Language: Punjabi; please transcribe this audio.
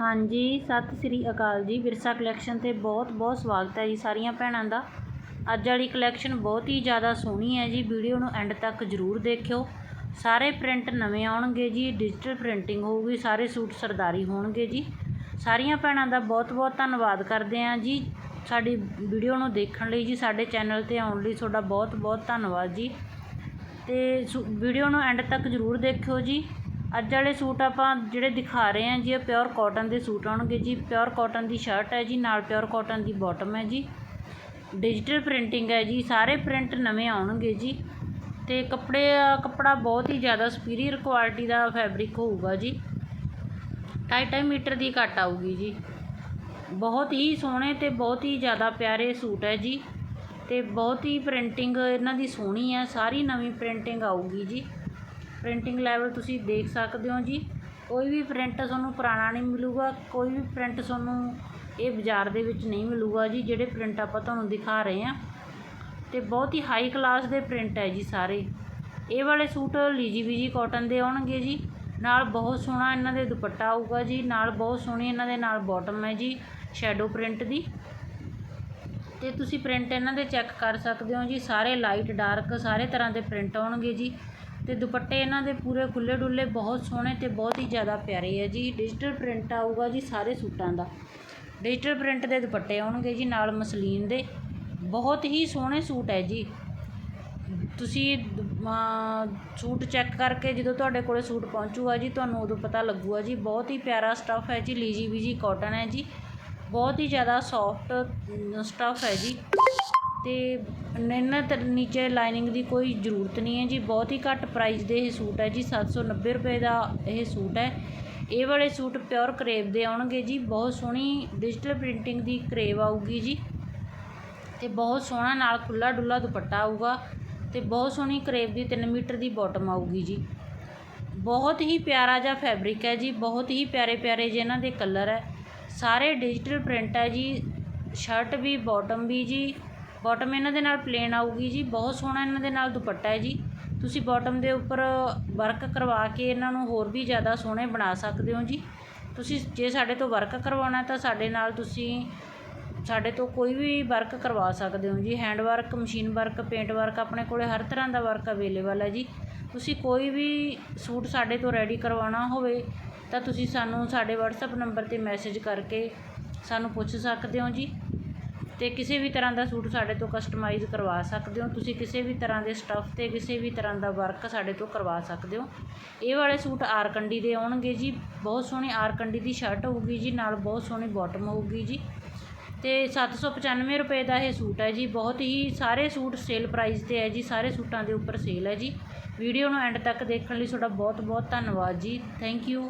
ਹਾਂਜੀ, ਸਤਿ ਸ੍ਰੀ ਅਕਾਲ ਜੀ। ਵਿਰਸਾ ਕਲੈਕਸ਼ਨ 'ਤੇ ਬਹੁਤ ਬਹੁਤ ਸਵਾਗਤ ਹੈ ਜੀ ਸਾਰੀਆਂ ਭੈਣਾਂ ਦਾ। ਅੱਜ ਵਾਲੀ ਕਲੈਕਸ਼ਨ ਬਹੁਤ ਹੀ ਜ਼ਿਆਦਾ ਸੋਹਣੀ ਹੈ ਜੀ। ਵੀਡੀਓ ਨੂੰ ਐਂਡ ਤੱਕ ਜ਼ਰੂਰ ਦੇਖਿਓ। ਸਾਰੇ ਪ੍ਰਿੰਟ ਨਵੇਂ ਆਉਣਗੇ ਜੀ ਡਿਜੀਟਲ ਪ੍ਰਿੰਟਿੰਗ ਹੋਊਗੀ, ਸਾਰੇ ਸੂਟ ਸਰਦਾਰੀ ਹੋਣਗੇ ਜੀ। ਸਾਰੀਆਂ ਭੈਣਾਂ ਦਾ ਬਹੁਤ ਬਹੁਤ ਧੰਨਵਾਦ ਕਰਦੇ ਹਾਂ ਜੀ। ਸਾਡੀ ਵੀਡੀਓ ਨੂੰ ਦੇਖਣ ਲਈ ਜੀ, ਸਾਡੇ ਚੈਨਲ ਤੇ ਆਉਣ ਲਈ ਤੁਹਾਡਾ ਬਹੁਤ ਬਹੁਤ ਧੰਨਵਾਦ ਜੀ। ਤੇ ਸੂ- ਵੀਡੀਓ ਨੂੰ ਐਂਡ ਤੱਕ ਜ਼ਰੂਰ ਦੇਖਿਓ ਜੀ। ਅੱਜ ਵਾਲੇ ਸੂਟ ਆਪਾਂ ਜਿਹੜੇ ਦਿਖਾ ਰਹੇ ਹਾਂ ਜੀ, ਇਹ ਪਿਓਰ ਕਾਟਨ ਦੇ ਸੂਟ ਆਉਣਗੇ ਜੀ। ਪਿਓਰ ਕਾਟਨ ਦੀ ਸ਼ਰਟ ਹੈ ਜੀ, ਨਾਲ ਪਿਓਰ ਕਾਟਨ ਦੀ ਬਾਟਮ ਹੈ ਜੀ। ਡਿਜੀਟਲ ਪ੍ਰਿੰਟਿੰਗ ਹੈ ਜੀ, ਸਾਰੇ ਪ੍ਰਿੰਟ ਨਵੇਂ ਆਉਣਗੇ ਜੀ। ਤੇ ਕੱਪੜੇ, ਕੱਪੜਾ ਬਹੁਤ ਹੀ ਜ਼ਿਆਦਾ ਸੁਪੀਰੀਅਰ ਕੁਆਲਿਟੀ ਦਾ ਫੈਬਰਿਕ ਹੋਊਗਾ ਜੀ। ਢਾਈ ਢਾਈ ਮੀਟਰ ਦੀ ਕੱਟ ਆਊਗੀ ਜੀ। ਬਹੁਤ ਹੀ ਸੋਹਣੇ ਤੇ ਬਹੁਤ ਹੀ ਜ਼ਿਆਦਾ ਪਿਆਰੇ ਸੂਟ ਹੈ ਜੀ। ਤੇ ਬਹੁਤ ਹੀ ਪ੍ਰਿੰਟਿੰਗ ਇਹਨਾਂ ਦੀ ਸੋਹਣੀ ਹੈ, ਸਾਰੀ ਨਵੀਂ ਪ੍ਰਿੰਟਿੰਗ ਆਊਗੀ ਜੀ। ਪ੍ਰਿੰਟਿੰਗ ਲੈਵਲ ਤੁਸੀਂ ਦੇਖ ਸਕਦੇ ਹੋ ਜੀ। ਕੋਈ ਵੀ ਪ੍ਰਿੰਟ ਤੁਹਾਨੂੰ ਪੁਰਾਣਾ ਨਹੀਂ ਮਿਲੂਗਾ, ਕੋਈ ਵੀ ਪ੍ਰਿੰਟ ਤੁਹਾਨੂੰ ਇਹ ਬਾਜ਼ਾਰ ਦੇ ਵਿੱਚ ਨਹੀਂ ਮਿਲੂਗਾ ਜੀ, ਜਿਹੜੇ ਪ੍ਰਿੰਟ ਆਪਾਂ ਤੁਹਾਨੂੰ ਦਿਖਾ ਰਹੇ ਹਾਂ। ਤੇ ਬਹੁਤ ਹੀ ਹਾਈ ਕਲਾਸ ਦੇ ਪ੍ਰਿੰਟ ਹੈ ਜੀ ਸਾਰੇ। ਇਹ ਵਾਲੇ ਸੂਟ ਲੀਜੀ ਵੀਜੀ ਕਾਟਨ ਦੇ ਆਉਣਗੇ ਜੀ। ਨਾਲ ਬਹੁਤ ਸੋਹਣਾ ਇਹਨਾਂ ਦੇ ਦੁਪੱਟਾ ਆਊਗਾ ਜੀ, ਨਾਲ ਬਹੁਤ ਸੋਹਣੀ ਇਹਨਾਂ ਦੇ ਨਾਲ ਬਾਟਮ ਹੈ ਜੀ ਸ਼ੈਡੋ ਪ੍ਰਿੰਟ ਦੀ। ਤੇ ਤੁਸੀਂ ਪ੍ਰਿੰਟ ਇਹਨਾਂ ਦੇ ਚੈੱਕ ਕਰ ਸਕਦੇ ਹੋ ਜੀ, ਸਾਰੇ ਲਾਈਟ ਡਾਰਕ ਸਾਰੇ ਤਰ੍ਹਾਂ ਦੇ ਪ੍ਰਿੰਟ ਆਉਣਗੇ ਜੀ। ਤੇ ਦੁਪੱਟੇ ਇਹਨਾਂ ਦੇ ਪੂਰੇ ਖੁੱਲੇ ਡੁੱਲੇ ਬਹੁਤ ਸੋਹਣੇ ਤੇ ਬਹੁਤ ਹੀ ਜ਼ਿਆਦਾ ਪਿਆਰੇ ਹੈ ਜੀ। ਡਿਜੀਟਲ ਪ੍ਰਿੰਟ ਆਊਗਾ ਜੀ ਸਾਰੇ ਸੂਟਾਂ ਦਾ। ਡਿਜੀਟਲ ਪ੍ਰਿੰਟ ਦੇ ਦੁਪੱਟੇ ਆਉਣਗੇ ਜੀ ਨਾਲ ਮਸਲੀਨ ਦੇ। ਬਹੁਤ ਹੀ ਸੋਹਣੇ ਸੂਟ ਹੈ ਜੀ। ਤੁਸੀਂ ਅਮ, ਸੂਟ ਚੈੱਕ ਕਰਕੇ ਜਦੋਂ ਤੁਹਾਡੇ ਕੋਲੇ ਸੂਟ ਪਹੁੰਚੂਗਾ ਜੀ ਤੁਹਾਨੂੰ ਉਦੋਂ ਪਤਾ ਲੱਗੂਗਾ ਜੀ। ਬਹੁਤ ਹੀ ਪਿਆਰਾ ਸਟੱਫ ਹੈ ਜੀ ਲੀਜੀ ਵੀਜੀ ਕਾਟਨ ਹੈ ਜੀ। ਬਹੁਤ ਹੀ ਜ਼ਿਆਦਾ ਸੌਫਟ ਸਟੱਫ ਹੈ ਜੀ। ਅਤੇ ਇਹਨਾਂ ਤੇ ਨੀਚੇ ਲਾਈਨਿੰਗ ਦੀ ਕੋਈ ਜ਼ਰੂਰਤ ਨਹੀਂ ਹੈ ਜੀ। ਬਹੁਤ ਹੀ ਘੱਟ ਪ੍ਰਾਈਜ਼ ਦੇ ਇਹ ਸੂਟ ਹੈ ਜੀ। 790 ਰੁਪਏ ਦਾ ਇਹ ਸੂਟ ਹੈ। ਇਹ ਵਾਲੇ ਸੂਟ ਪਿਓਰ ਕਰੇਬ ਦੇ ਆਉਣਗੇ ਜੀ। ਬਹੁਤ ਸੋਹਣੀ ਡਿਜੀਟਲ ਪ੍ਰਿੰਟਿੰਗ ਦੀ ਕਰੇਬ ਆਊਗੀ ਜੀ। ਅਤੇ ਬਹੁਤ ਸੋਹਣਾ ਨਾਲ ਖੁੱਲ੍ਹਾ ਡੁੱਲਾ ਦੁਪੱਟਾ ਆਊਗਾ ਅਤੇ ਬਹੁਤ ਸੋਹਣੀ ਕਰੇਬ ਦੀ 3 ਮੀਟਰ ਦੀ ਬਾਟਮ ਆਊਗੀ ਜੀ। ਬਹੁਤ ਹੀ ਪਿਆਰਾ ਜਿਹਾ ਫੈਬਰਿਕ ਹੈ ਜੀ। ਬਹੁਤ ਹੀ ਪਿਆਰੇ ਪਿਆਰੇ ਜਿਹੇ ਇਹਨਾਂ ਦੇ ਕਲਰ ਹੈ। ਸਾਰੇ ਡਿਜੀਟਲ ਪ੍ਰਿੰਟ ਹੈ ਜੀ। ਸ਼ਰਟ ਵੀ ਬਾਟਮ ਵੀ ਜੀ। ਬਾਟਮ ਇਹਨਾਂ ਦੇ ਨਾਲ ਪਲੇਨ ਆਊਗੀ ਜੀ, ਬਹੁਤ ਸੋਹਣਾ ਇਹਨਾਂ ਦੇ ਨਾਲ ਦੁਪੱਟਾ ਹੈ ਜੀ। ਤੁਸੀਂ ਬਾਟਮ ਦੇ ਉੱਪਰ ਵਰਕ ਕਰਵਾ ਕੇ ਇਹਨਾਂ ਨੂੰ ਹੋਰ ਵੀ ਜ਼ਿਆਦਾ ਸੋਹਣੇ ਬਣਾ ਸਕਦੇ ਹੋ ਜੀ। ਤੁਸੀਂ ਜੇ ਸਾਡੇ ਤੋਂ ਵਰਕ ਕਰਵਾਉਣਾ ਤਾਂ ਸਾਡੇ ਨਾਲ ਤੁਸੀਂ ਸਾਡੇ ਤੋਂ ਕੋਈ ਵੀ ਵਰਕ ਕਰਵਾ ਸਕਦੇ ਹੋ ਜੀ। Hand work machine work paint work ਆਪਣੇ ਕੋਲੇ ਹਰ ਤਰ੍ਹਾਂ ਦਾ ਵਰਕ ਅਵੇਲੇਬਲ ਹੈ ਜੀ। ਤੁਸੀਂ ਕੋਈ ਵੀ ਸੂਟ ਸਾਡੇ ਤੋਂ ਰੈਡੀ ਕਰਵਾਉਣਾ ਹੋਵੇ ਤਾਂ ਤੁਸੀਂ ਸਾਨੂੰ ਸਾਡੇ WhatsApp ਨੰਬਰ ਤੇ ਮੈਸੇਜ ਕਰਕੇ ਸਾਨੂੰ ਪੁੱਛ ਸਕਦੇ ਹੋ ਜੀ। ਤੇ ਕਿਸੇ ਵੀ ਤਰ੍ਹਾਂ ਦਾ ਸੂਟ ਸਾਡੇ ਤੋਂ ਕਸਟਮਾਈਜ਼ ਕਰਵਾ ਸਕਦੇ ਹੋ। ਤੁਸੀਂ ਕਿਸੇ ਵੀ ਤਰ੍ਹਾਂ ਦੇ ਸਟੱਫ ਤੇ ਕਿਸੇ ਵੀ ਤਰ੍ਹਾਂ ਦਾ ਵਰਕ ਸਾਡੇ ਤੋਂ ਕਰਵਾ ਸਕਦੇ ਹੋ। ਇਹ ਵਾਲੇ ਸੂਟ ਆਰ ਕੰਡੀ ਦੇ ਆਉਣਗੇ ਜੀ। ਬਹੁਤ ਸੋਹਣੀ ਆਰ ਕੰਡੀ ਦੀ ਸ਼ਰਟ ਹੋਊਗੀ ਜੀ, ਨਾਲ ਬਹੁਤ ਸੋਹਣੀ ਬਾਟਮ ਹੋਊਗੀ ਜੀ। ਤੇ 795 ਰੁਪਏ ਦਾ ਇਹ ਸੂਟ ਹੈ ਜੀ। ਬਹੁਤ ਹੀ ਸਾਰੇ ਸੂਟ ਸੇਲ ਪ੍ਰਾਈਸ ਤੇ ਹੈ ਜੀ। ਸਾਰੇ ਸੂਟਾਂ ਦੇ ਉੱਪਰ ਸੇਲ ਹੈ ਜੀ। ਵੀਡੀਓ ਨੂੰ ਐਂਡ ਤੱਕ ਦੇਖਣ ਲਈ ਤੁਹਾਡਾ ਬਹੁਤ ਬਹੁਤ ਧੰਨਵਾਦ ਜੀ। Thank you